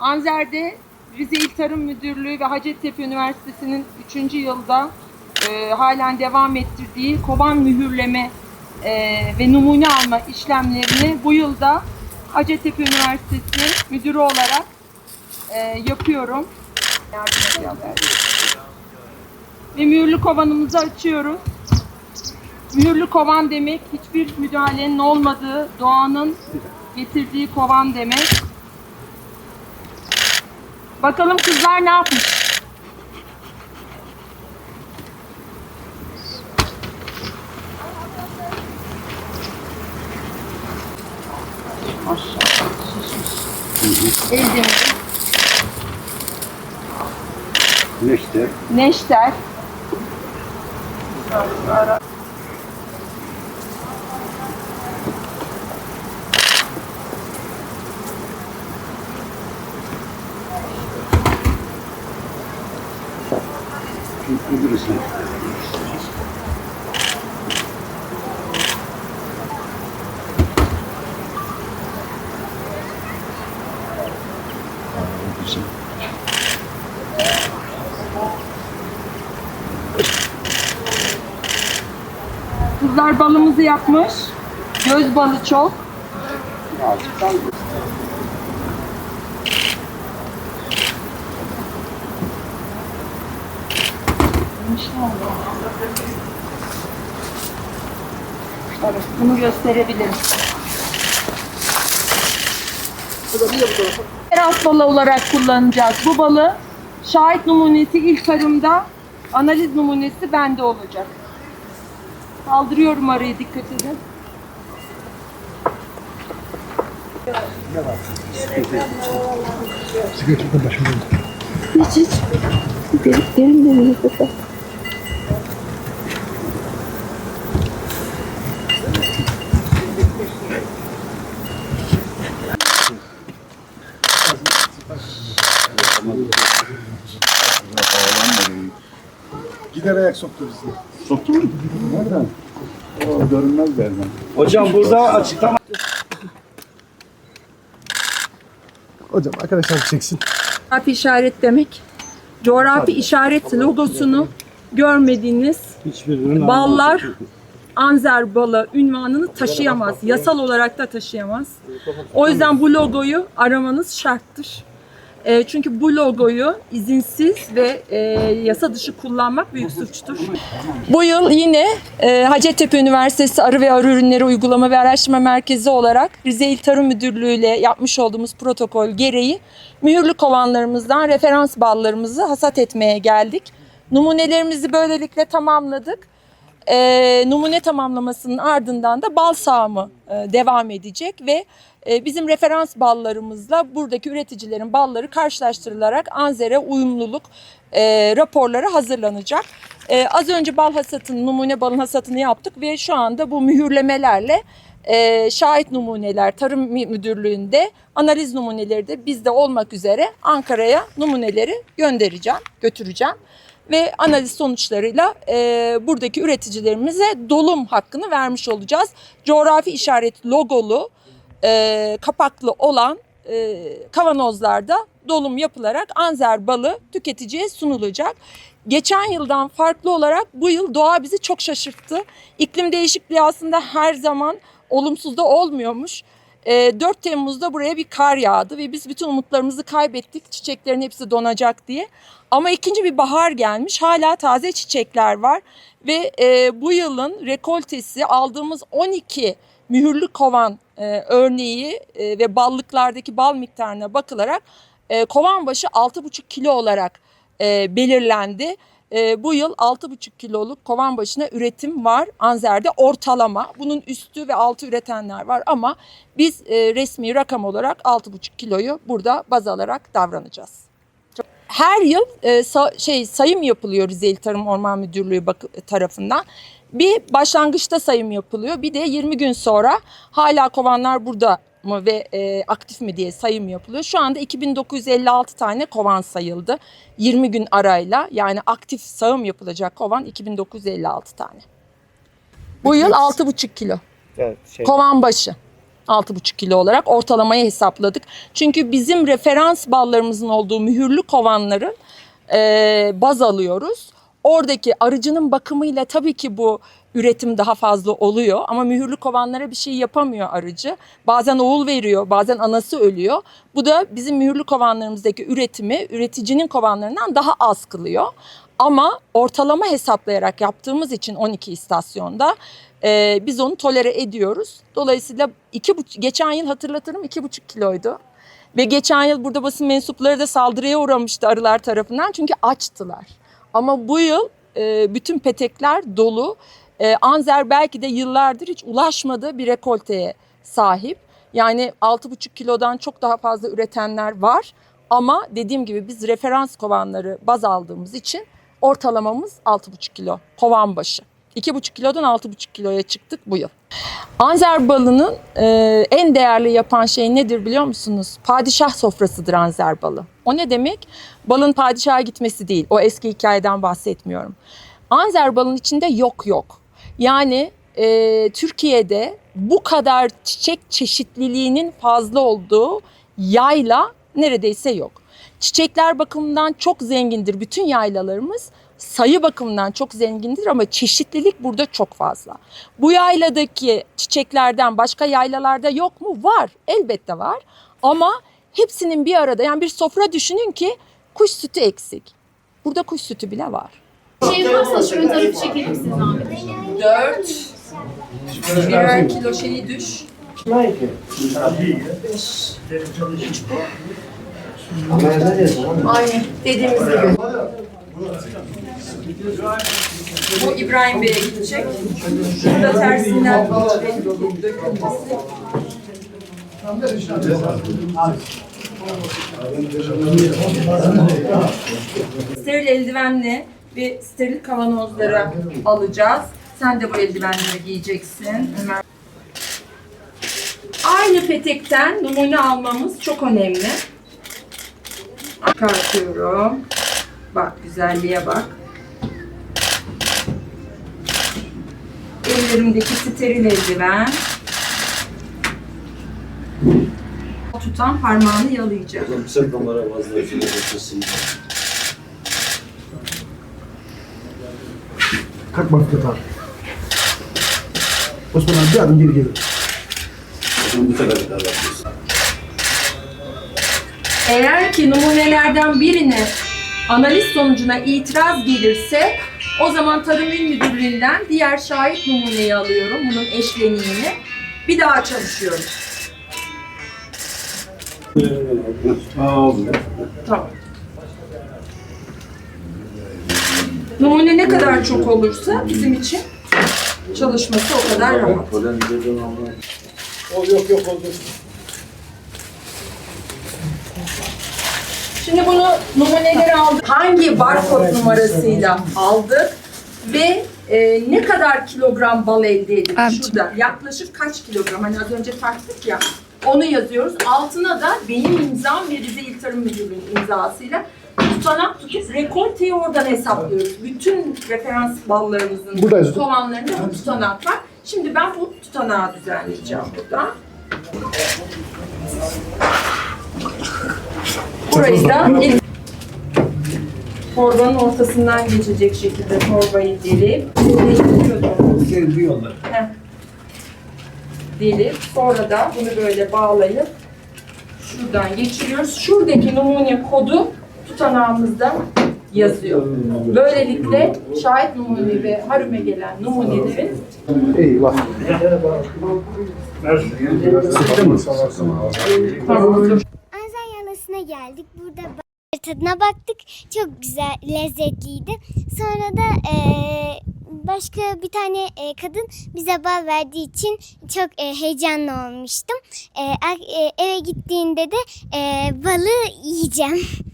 Anzer'de Rize İl Tarım Müdürlüğü ve Hacettepe Üniversitesi'nin 3. yılda e, halen devam ettirdiği kovan mühürleme e, ve numune alma işlemlerini bu yılda Hacettepe Üniversitesi müdürü olarak e, yapıyorum. Ve mühürlü kovanımızı açıyoruz. Mühürlü kovan demek hiçbir müdahalenin olmadığı, doğanın getirdiği kovan demek. Bakalım kızlar ne yapmış? Maşallah Neşter. neşter. Öbürüsü. Kızlar balımızı yapmış. Göz balı çok. Azıcık Evet, bunu gösterebilirim. Teras balı olarak kullanacağız. Bu balı şahit numunesi ilk tarımda, analiz numunesi bende olacak. Kaldırıyorum arayı dikkat edin. Sigaracıktan başım döndü. Hiç hiç. Derin derin derin nefes al. Gider ayak soktu bizi. Soktu mu? Nereden? O görünmez yerden. Hocam burada açıklama Hocam arkadaşlar çeksin. Coğrafi işaret demek. Coğrafi işaret logosunu görmediğiniz ballar Anzer balı ünvanını taşıyamaz. Yasal olarak da taşıyamaz. O yüzden bu logoyu aramanız şarttır. E, çünkü bu logoyu izinsiz ve e, yasa dışı kullanmak büyük suçtur. Bu yıl yine e, Hacettepe Üniversitesi Arı ve Arı Ürünleri Uygulama ve Araştırma Merkezi olarak Rize İl Tarım Müdürlüğü ile yapmış olduğumuz protokol gereği mühürlü kovanlarımızdan referans ballarımızı hasat etmeye geldik. Numunelerimizi böylelikle tamamladık. E, numune tamamlamasının ardından da bal sağımı e, devam edecek ve e, bizim referans ballarımızla buradaki üreticilerin balları karşılaştırılarak Anzer'e uyumluluk e, raporları hazırlanacak. E, az önce bal hasatını, numune balın hasatını yaptık ve şu anda bu mühürlemelerle e, şahit numuneler Tarım Müdürlüğü'nde analiz numuneleri de bizde olmak üzere Ankara'ya numuneleri göndereceğim, götüreceğim ve analiz sonuçlarıyla e, buradaki üreticilerimize dolum hakkını vermiş olacağız. Coğrafi işaret logolu e, kapaklı olan e, kavanozlarda dolum yapılarak anzer balı tüketiciye sunulacak. Geçen yıldan farklı olarak bu yıl doğa bizi çok şaşırttı. İklim değişikliği aslında her zaman olumsuz da olmuyormuş. E, 4 Temmuz'da buraya bir kar yağdı ve biz bütün umutlarımızı kaybettik. Çiçeklerin hepsi donacak diye. Ama ikinci bir bahar gelmiş. Hala taze çiçekler var ve e, bu yılın rekoltesi aldığımız 12 mühürlü kovan e, örneği e, ve ballıklardaki bal miktarına bakılarak kovan başı 6,5 kilo olarak belirlendi. E, bu yıl 6,5 kiloluk kovan başına üretim var Anzer'de ortalama. Bunun üstü ve altı üretenler var ama biz e, resmi rakam olarak 6,5 kiloyu burada baz alarak davranacağız. Her yıl e, sa- şey sayım yapılıyor Rizeli Tarım Orman Müdürlüğü tarafından. Bir başlangıçta sayım yapılıyor. Bir de 20 gün sonra hala kovanlar burada mı ve e, aktif mi diye sayım yapılıyor. Şu anda 2956 tane kovan sayıldı. 20 gün arayla yani aktif sağım yapılacak kovan 2956 tane. Bu yıl 6,5 kilo Evet, şey, kovan başı. 6,5 kilo olarak ortalamayı hesapladık. Çünkü bizim referans ballarımızın olduğu mühürlü kovanların e, baz alıyoruz. Oradaki arıcının bakımıyla tabii ki bu üretim daha fazla oluyor ama mühürlü kovanlara bir şey yapamıyor arıcı. Bazen oğul veriyor, bazen anası ölüyor. Bu da bizim mühürlü kovanlarımızdaki üretimi üreticinin kovanlarından daha az kılıyor. Ama ortalama hesaplayarak yaptığımız için 12 istasyonda e, biz onu tolere ediyoruz. Dolayısıyla iki buç- geçen yıl hatırlatırım iki buçuk kiloydu. Ve geçen yıl burada basın mensupları da saldırıya uğramıştı arılar tarafından çünkü açtılar. Ama bu yıl e, bütün petekler dolu. E, Anzer belki de yıllardır hiç ulaşmadığı bir rekolteye sahip. Yani 6,5 kilodan çok daha fazla üretenler var. Ama dediğim gibi biz referans kovanları baz aldığımız için ortalamamız 6,5 kilo kovan başı. 2,5 kilodan 6,5 kiloya çıktık bu yıl. Anzer balının e, en değerli yapan şey nedir biliyor musunuz? Padişah sofrasıdır anzer balı. O ne demek? Balın padişaha gitmesi değil. O eski hikayeden bahsetmiyorum. Anzer balın içinde yok yok. Yani e, Türkiye'de bu kadar çiçek çeşitliliğinin fazla olduğu yayla neredeyse yok. Çiçekler bakımından çok zengindir bütün yaylalarımız. Sayı bakımından çok zengindir ama çeşitlilik burada çok fazla. Bu yayladaki çiçeklerden başka yaylalarda yok mu? Var. Elbette var. Ama hepsinin bir arada yani bir sofra düşünün ki kuş sütü eksik. Burada kuş sütü bile var. Şey yaparsanız şöyle tarafı çekelim size zahmet. 4 birer kilo şeyi düş. Aynen dediğimiz gibi. Bu İbrahim Bey'e gidecek. Şurada tersinden dökülmesi. Steril eldivenli ve steril kavanozları alacağız. Sen de bu eldivenleri giyeceksin Ömer. Aynı petekten numune almamız çok önemli. Çıkartıyorum. Bak güzelliğe bak. Ellerimdeki steril eldiven. Tutan parmağını yalayacak. Yüksek numara vazgeçilmesi. Kalkma Fikret abi. Osman abi bir adım geri gelir. Bu kadar kadar yapıyorsun. Eğer ki numunelerden birine analiz sonucuna itiraz gelirse o zaman Tarım İl Müdürlüğü'nden diğer şahit numuneyi alıyorum. Bunun eşleniğini. Bir daha Tamam. Numune ne kadar çok olursa bizim için çalışması o kadar rahat. O yok yok oldu. Şimdi bunu numuneleri aldık. Hangi barkod numarasıyla aldık ve e, ne kadar kilogram bal elde edildi? Şurada yaklaşık kaç kilogram? Hani az önce tarttık ya. Onu yazıyoruz. Altına da benim imzam ve Rize İl Tarım Müdürlüğü'nün imzasıyla tutanak tutup rekolteyi oradan hesaplıyoruz. Bütün referans ballarımızın Burada yazıyor. kovanlarında bu tutanak var. Şimdi ben bu tutanağı düzenleyeceğim burada. Burayı da el- torbanın ortasından geçecek şekilde torbayı delip Heh. Delip sonra da bunu böyle bağlayıp şuradan geçiriyoruz. Şuradaki numune kodu tutanağımızda yazıyor. Böylelikle şahit numune ve harüme gelen numunelerin Eyvah. Anzen Yalası'na geldik. Burada tadına baktık. Çok güzel, lezzetliydi. Sonra da eee, başka bir tane eee, kadın bize bal verdiği için çok eee, heyecanlı olmuştum. Er- eee, eve gittiğinde de eee, balı yiyeceğim.